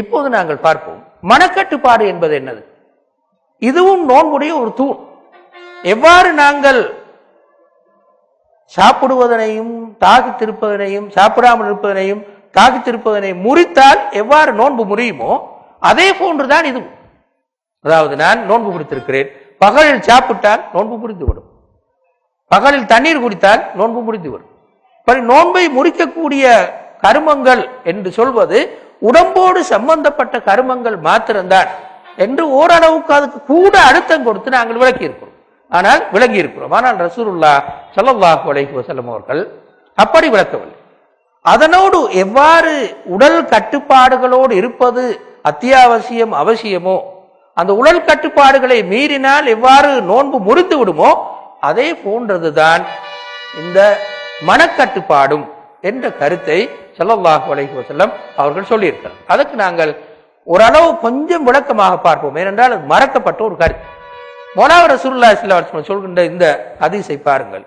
இப்போது நாங்கள் பார்ப்போம். மனக்கட்டுப்பாடு என்பது என்னது? இதுவும் நோன்புடைய ஒரு தூண். எவ்வாறு நாங்கள் சாப்பிடுவதனையும் தாகித்திருப்பதனையும் சாப்பிடாமல் இருப்பதனையும் தாகித்திருப்பதனையும் முறித்தால் எவ்வாறு நோன்பு முறியுமோ அதே போன்றுதான் இது அதாவது நான் நோன்பு பிடித்திருக்கிறேன் பகலில் சாப்பிட்டால் நோன்பு முடிந்துவிடும். பகலில் தண்ணீர் குடித்தால் நோன்பு முடிந்துவிடும். நோன்பை முறிக்கக்கூடிய கருமங்கள் என்று சொல்வது உடம்போடு சம்பந்தப்பட்ட கருமங்கள் மாத்திரம்தான் என்று ஓரளவுக்கு அதுக்கு கூட அழுத்தம் கொடுத்து நாங்கள் விளக்கி இருக்கிறோம் ஆனால் விளங்கி இருக்கிறோம் ஆனால் ரசூருல்லா சல்லாஹு அலைஹி வசலம் அவர்கள் அப்படி விளக்கவில்லை. அதனோடு எவ்வாறு உடல் கட்டுப்பாடுகளோடு இருப்பது அத்தியாவசியம் அவசியமோ? அந்த உடல் கட்டுப்பாடுகளை மீறினால் எவ்வாறு நோன்பு முறித்து விடுமோ? அதே போன்றதுதான் இந்த மனக்கட்டுப்பாடும் என்ற கருத்தை செல்லல்லாஹு அலைஹி வசல்லம் அவர்கள் சொல்லியிருக்கிறார். அதுக்கு நாங்கள் ஓரளவு கொஞ்சம் விளக்கமாக பார்ப்போம். ஏனென்றால் அது மறக்கப்பட்ட ஒரு கருத்து. மொலாவ ரசூல்லா இஸ்லாம் சொல்கின்ற இந்த அதிசை பாருங்கள்.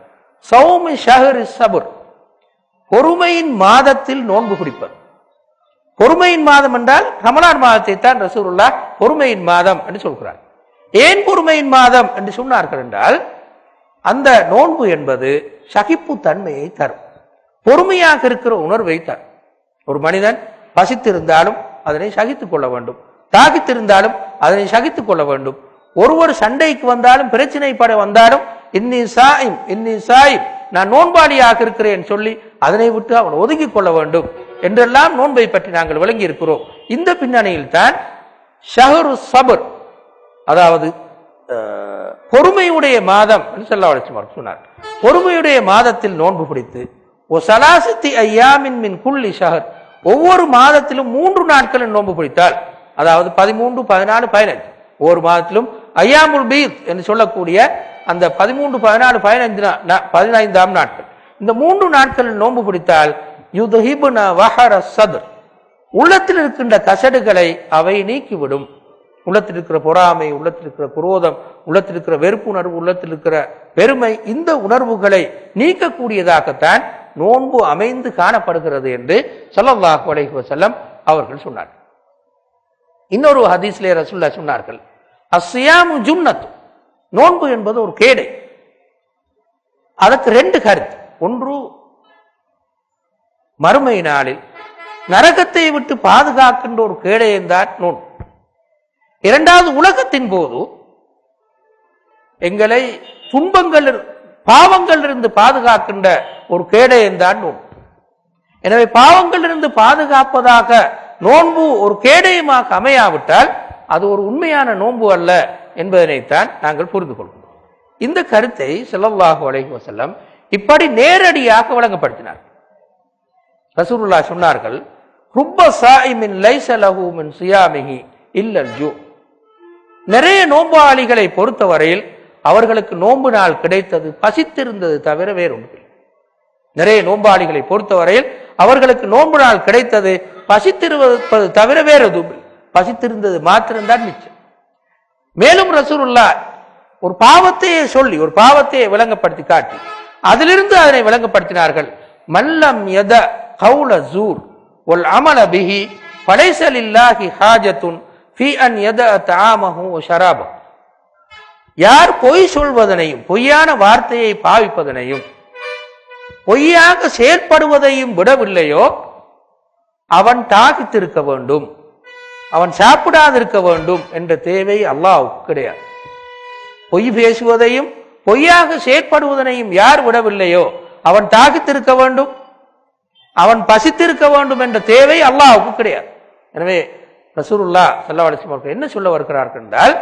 சௌமி ஷஹர் சபுர் பொறுமையின் மாதத்தில் நோன்பு பிடிப்பது பொறுமையின் மாதம் என்றால் ரமலான் மாதத்தை தான் ரசூருல்லா பொறுமையின் மாதம் என்று சொல்கிறார். ஏன் பொறுமையின் மாதம் என்று சொன்னார்கள் என்றால் அந்த நோன்பு என்பது சகிப்பு தன்மையை தரும். பொறுமையாக இருக்கிற உணர்வை தான் ஒரு மனிதன் பசித்திருந்தாலும் அதனை சகித்துக் கொள்ள வேண்டும். தாகித்திருந்தாலும் அதனை சகித்துக் கொள்ள வேண்டும். ஒருவர் சண்டைக்கு வந்தாலும் பிரச்சனை பட வந்தாலும் இன்னி சாயும் இன்னி சாயும் நான் நோன்பாளியாக இருக்கிறேன் சொல்லி அதனை விட்டு அவன் ஒதுக்கிக் கொள்ள வேண்டும். என்றெல்லாம் நோன்பை பற்றி நாங்கள் விளங்கி இருக்கிறோம் இந்த பின்னணியில் தான் ஷஹரு சபர் அதாவது பொறுமையுடைய மாதம் என்று சொல்ல வளர்ச்சி சொன்னார். பொறுமையுடைய மாதத்தில் நோன்பு பிடித்து ஓ சலாசத்தி ஐயாமின் மின் குள்ளி ஷஹர். ஒவ்வொரு மாதத்திலும் மூன்று நாட்களில் நோன்பு பிடித்தால் அதாவது பதிமூன்று பதினாலு பதினஞ்சு ஒவ்வொரு மாதத்திலும் ஐயாமுல் பீத் என்று சொல்லக்கூடிய அந்த பதிமூன்று பதினாலு பதினைந்து பதினைந்தாம் நாட்கள். இந்த மூன்று நாட்களில் நோன்பு பிடித்தால் யுதஹிபுன வஹர சதுர். உள்ளத்தில் இருக்கின்ற கசடுகளை அவை நீக்கிவிடும். உள்ளத்தில் இருக்கிற பொறாமை உள்ளத்தில் இருக்கிற குரோதம் உள்ளத்தில் இருக்கிற வெறுப்புணர்வு உள்ளத்தில் இருக்கிற பெருமை இந்த உணர்வுகளை நீக்கக்கூடியதாகத்தான் நோன்பு அமைந்து காணப்படுகிறது என்று ஸல்லல்லாஹு அலைஹி வசல்லம் அவர்கள் சொன்னார்கள். இன்னொரு ஹதீஸ்லே ரசுல்லா சொன்னார்கள். அஸ்ஸியாமு ஜுன்னத்து நோன்பு என்பது ஒரு கேடை. அதற்கு ரெண்டு கருத்து. ஒன்று மறுமை நாளில் நரகத்தை விட்டு பாதுகாக்கின்ற ஒரு கேடயம்தான் நோன்பு. இரண்டாவது உலகத்தின் போது எங்களை துன்பங்கள் பாவங்களிலிருந்து பாதுகாக்கின்ற ஒரு கேடயம்தான் நோன்பு. எனவே பாவங்களிலிருந்து பாதுகாப்பதாக நோன்பு ஒரு கேடயமாக அமையாவிட்டால் அது ஒரு உண்மையான நோன்பு அல்ல என்பதனைத்தான் நாங்கள் புரிந்து கொள்கிறோம் இந்த கருத்தை ஸல்லல்லாஹு அலைஹி செல்லம் இப்படி நேரடியாக வழங்கப்படுத்தினார் ரசூருல்லா சொன்னார்கள் ருப்ப சாயிமின் லைஸ சுயாமிகி மின் இல்லல் ஜூ. நிறைய நோம்பாளிகளை பொறுத்தவரையில் அவர்களுக்கு நோன்பு நாள் கிடைத்தது பசித்திருந்தது தவிர வேறொன்று நிறைய நோம்பாளிகளை பொறுத்தவரையில் அவர்களுக்கு நோன்பு நாள் கிடைத்தது பசித்திருப்பது தவிர வேற எதுவும் பசித்திருந்தது மாத்திரம்தான் மிச்சம். மேலும் ரசூருல்லா ஒரு பாவத்தையே சொல்லி ஒரு பாவத்தையே விளங்கப்படுத்தி காட்டி அதிலிருந்து அதனை விளங்கப்படுத்தினார்கள். மல்லம் எத கவுல ஜூர் ஒல் அமல பிஹி படைசலில்லாஹி ஹாஜத்துன் ஃபி அன் எத தாமஹும் ஷராபம் யார் பொய் சொல்வதனையும் பொய்யான வார்த்தையை பாவிப்பதனையும் பொய்யாக செயற்படுவதையும் விடவில்லையோ அவன் தாகித்திருக்க வேண்டும். அவன் சாப்பிடாதிருக்க வேண்டும் என்ற தேவை அல்லாவுக்கு கிடையாது. பொய் பேசுவதையும் பொய்யாக செயற்படுவதனையும் யார் விடவில்லையோ அவன் தாகித்திருக்க வேண்டும். அவன் பசித்திருக்க வேண்டும் என்ற தேவை அல்லாவுக்கு கிடையாது. எனவே ரசூருல்லா ஸல்லல்லாஹு அவர்கள் என்ன சொல்ல வருகிறார்கள் என்றால்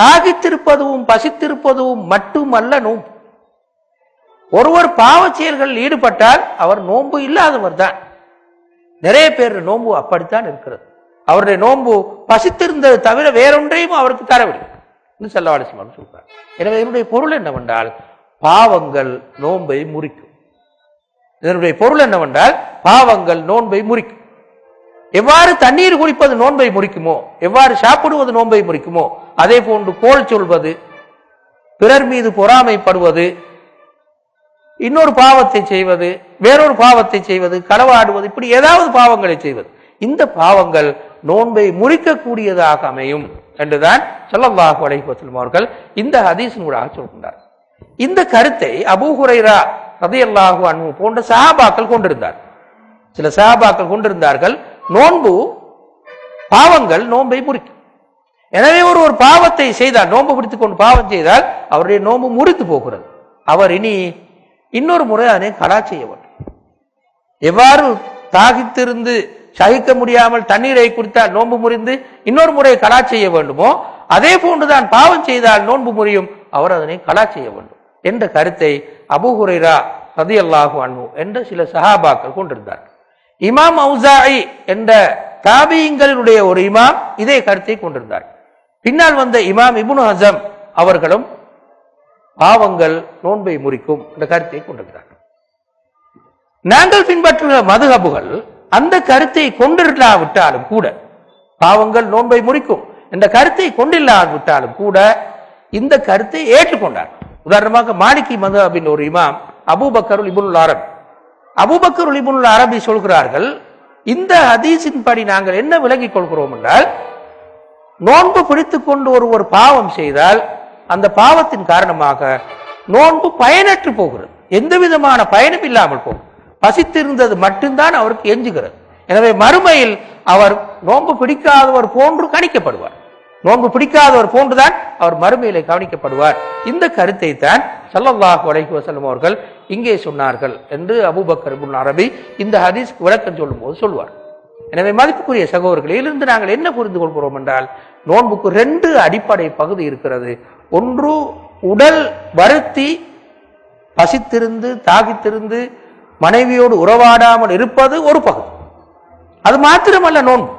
தாகித்திருப்பதும் பசித்திருப்பதும் மட்டுமல்ல நோன்பு. ஒருவர் பாவச் செயல்களில் ஈடுபட்டால் அவர் நோன்பு இல்லாதவர் தான். நிறைய பேர் நோன்பு அப்படித்தான் இருக்கிறது. அவருடைய நோன்பு பசித்திருந்தது தவிர வேறொன்றையும் அவருக்கு தரவில்லை. என்று செல்லவாடிசம் சொல்றார். எனவே இதனுடைய பொருள் என்னவென்றால் பாவங்கள் நோன்பை முறிக்கும். இதனுடைய பொருள் என்னவென்றால் பாவங்கள் நோன்பை முறிக்கும். எவ்வாறு தண்ணீர் குடிப்பது நோன்பை முறிக்குமோ எவ்வாறு சாப்பிடுவது நோன்பை முறிக்குமோ அதே போன்று கோல் சொல்வது பிறர் மீது பொறாமைப்படுவது இன்னொரு பாவத்தை செய்வது வேறொரு பாவத்தை செய்வது களவாடுவது இப்படி ஏதாவது பாவங்களை செய்வது. இந்த பாவங்கள் நோன்பை முறிக்கக்கூடியதாக அமையும் என்றுதான் ஸல்லல்லாஹு அலைஹி அவர்கள் இந்த ஹதீஸின் சொல்கின்றார். இந்த கருத்தை அபூ ஹுரைரா அன்பு போன்ற சஹாபாக்கள் கொண்டிருந்தார் சில சஹாபாக்கள் கொண்டிருந்தார்கள். நோன்பு பாவங்கள் நோன்பை முறிக்கும். எனவே ஒரு ஒரு பாவத்தை செய்தால் நோன்பு பிடித்துக் கொண்டு பாவம் செய்தால் அவருடைய நோன்பு முறித்து போகிறது. அவர் இனி இன்னொரு முறை அதனை கலா செய்ய வேண்டும். எவ்வாறு தாகித்திருந்து சகிக்க முடியாமல் தண்ணீரை குடித்தால் நோன்பு முறிந்து இன்னொரு முறை கலா செய்ய வேண்டுமோ அதே போன்றுதான் பாவம் செய்தால் நோன்பு முறியும் அவர் அதனை கலா செய்ய வேண்டும் என்ற கருத்தை அபுஹுரைரா ஹுரைரா ரதியல்லாஹு அன்பு என்ற சில சஹாபாக்கள் கொண்டிருந்தார் இமாம் அவுசாயி என்ற தாபியங்களினுடைய ஒரு இமாம் இதே கருத்தை கொண்டிருந்தார். பின்னால் வந்த இமாம் இபுன் ஹசம் அவர்களும் பாவங்கள் நோன்பை முறிக்கும் என்ற கருத்தை கொண்டிருந்தார்கள். நாங்கள் பின்பற்றுகிற மதுகபுகள் அந்த கருத்தை கொண்டிருக்காவிட்டாலும் கூட பாவங்கள் நோன்பை முறிக்கும் என்ற கருத்தை கொண்டில்லாவிட்டாலும் கூட இந்த கருத்தை ஏற்றுக்கொண்டார். உதாரணமாக மாணிக்கி மது அப்படின்னு ஒரு இமாம் அபூபக்கருல் இபுல் அரபி அபுபக்கர் இபுனுல் அரபி சொல்கிறார்கள் இந்த ஹதீஸின் படி நாங்கள் என்ன விலகிக் கொள்கிறோம் என்றால் நோன்பு பிடித்துக் கொண்டு ஒருவர் பாவம் செய்தால் அந்த பாவத்தின் காரணமாக நோன்பு பயனற்று போகிறது. எந்த விதமான பயனும் இல்லாமல் போகும். பசித்திருந்தது மட்டும்தான் அவருக்கு எஞ்சுகிறது. எனவே மறுமையில் அவர் நோன்பு பிடிக்காதவர் போன்று கணிக்கப்படுவார். நோன்பு பிடிக்காதவர் போன்றுதான் அவர் மறுமையிலே கவனிக்கப்படுவார். இந்த கருத்தை தான் ஸல்லல்லாஹு அலஹி வசலம் அவர்கள் இங்கே சொன்னார்கள் என்று அபுபக்கர் அரபி இந்த ஹதீஸ் விளக்கம் சொல்லும்போது சொல்வார். எனவே மதிப்புக்குரிய சகோதரர்களே இருந்து நாங்கள் என்ன புரிந்து கொள்கிறோம் என்றால் நோன்புக்கு ரெண்டு அடிப்படை பகுதி இருக்கிறது. ஒன்று உடல் வருத்தி பசித்திருந்து தாகித்திருந்து மனைவியோடு உறவாடாமல் இருப்பது ஒரு பகுதி. அது மாத்திரமல்ல நோன்பு.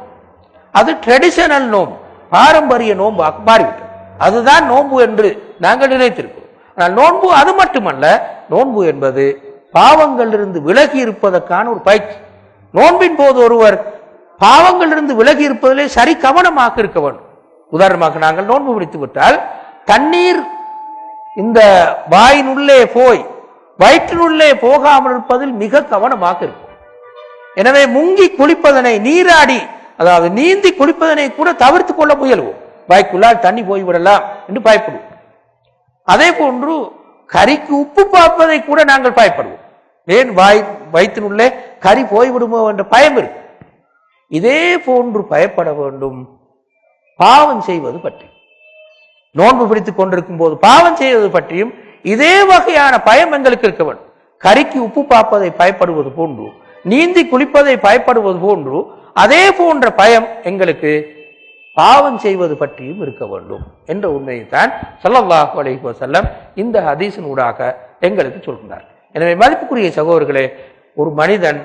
அது ட்ரெடிஷனல் நோன்பு. பாரம்பரிய நோன்பு மாறிவிட்டது. அதுதான் நோன்பு என்று நாங்கள் நினைத்திருக்கிறோம். ஆனால் நோன்பு அது மட்டுமல்ல நோன்பு என்பது பாவங்களிலிருந்து விலகி இருப்பதற்கான ஒரு பயிற்சி. நோன்பின் போது ஒருவர் பாவங்களிலிருந்து விலகி இருப்பதிலே சரி கவனமாக இருக்க வேண்டும். உதாரணமாக நாங்கள் நோன்பு பிடித்து விட்டால் தண்ணீர் இந்த வாயினுள்ளே போய் வயிற்றினுள்ளே போகாமல் இருப்பதில் மிக கவனமாக இருக்கும் எனவே முங்கி குளிப்பதனை நீராடி அதாவது நீந்தி குளிப்பதனை கூட தவிர்த்து கொள்ள முயல்வோம். வாய்க்குள்ளால் தண்ணி போய்விடலாம் என்று பயப்படுவோம். அதே போன்று கறிக்கு உப்பு பார்ப்பதை கூட நாங்கள் பயப்படுவோம். ஏன் வாய் வயிற்றினுள்ளே கறி போய்விடுமோ என்ற பயம் இருக்கு. இதே போன்று பயப்பட வேண்டும். பாவம் செய்வது பற்றி. நோன்பு பிடித்துக் கொண்டிருக்கும் போது பாவம் செய்வது பற்றியும் இதே வகையான பயம் எங்களுக்கு இருக்க வேண்டும். கறிக்கு உப்பு பார்ப்பதை பயப்படுவது போன்று நீந்தி குளிப்பதை பயப்படுவது போன்று அதே போன்ற பயம் எங்களுக்கு பாவம் செய்வது பற்றியும் இருக்க வேண்டும் என்ற உண்மையை தான் அலைஹி வசல்லம் இந்த ஹதீஸின் ஊடாக எங்களுக்கு சொல்கிறார் எனவே மதிப்புக்குரிய சகோதரர்களே ஒரு மனிதன்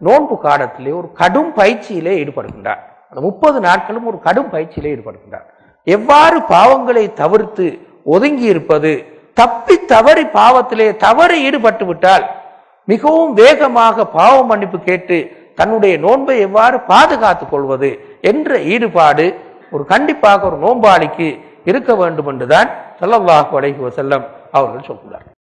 நோன்பு காலத்திலே ஒரு கடும் பயிற்சியிலே ஈடுபடுகின்றார். அந்த முப்பது நாட்களும் ஒரு கடும் பயிற்சியிலே ஈடுபடுகின்றார். எவ்வாறு பாவங்களை தவிர்த்து ஒதுங்கி இருப்பது தப்பி தவறி பாவத்திலே தவறி ஈடுபட்டு விட்டால் மிகவும் வேகமாக பாவ மன்னிப்பு கேட்டு தன்னுடைய நோன்பை எவ்வாறு பாதுகாத்து கொள்வது என்ற ஈடுபாடு ஒரு கண்டிப்பாக ஒரு நோன்பாளிக்கு இருக்க வேண்டும் என்றுதான் செல்லவாக அலைஹி வஸல்லம் அவர்கள் சொல்கிறார்